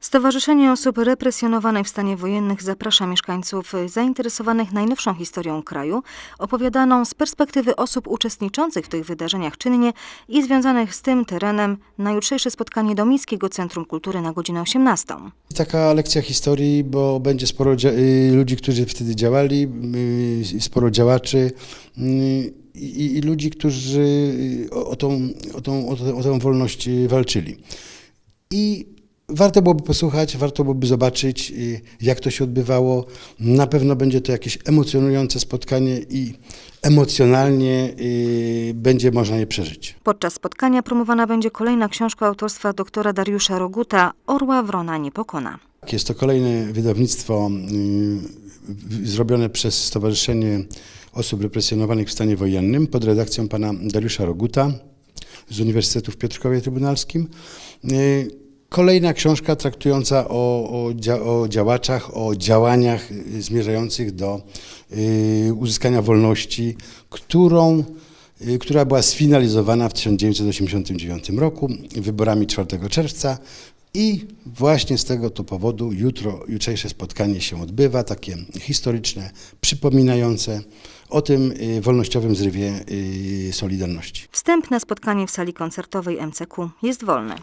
Stowarzyszenie Osób Represjonowanych w stanie wojennych zaprasza mieszkańców zainteresowanych najnowszą historią kraju, opowiadaną z perspektywy osób uczestniczących w tych wydarzeniach czynnie i związanych z tym terenem na jutrzejsze spotkanie do Miejskiego Centrum Kultury na godzinę 18. Taka lekcja historii, bo będzie sporo ludzi, którzy wtedy działali, sporo działaczy i, i ludzi, którzy o, tą, o, tą, o, tę- o tę wolność walczyli. I warto byłoby posłuchać, warto byłoby zobaczyć, y, jak to się odbywało. Na pewno będzie to jakieś emocjonujące spotkanie i emocjonalnie y, będzie można je przeżyć. Podczas spotkania promowana będzie kolejna książka autorstwa doktora Dariusza Roguta Orła Wrona nie pokona. Jest to kolejne wydawnictwo y, zrobione przez Stowarzyszenie Osób Represjonowanych w stanie wojennym pod redakcją pana Dariusza Roguta z Uniwersytetu w Piotrkowie Trybunalskim. Kolejna książka traktująca o, o, o działaczach, o działaniach zmierzających do y, uzyskania wolności, którą y, która była sfinalizowana w 1989 roku wyborami 4 czerwca i właśnie z tego to powodu jutro, jutrzejsze spotkanie się odbywa, takie historyczne, przypominające o tym y, wolnościowym zrywie y, Solidarności. Wstęp na spotkanie w sali koncertowej MCQ jest wolny.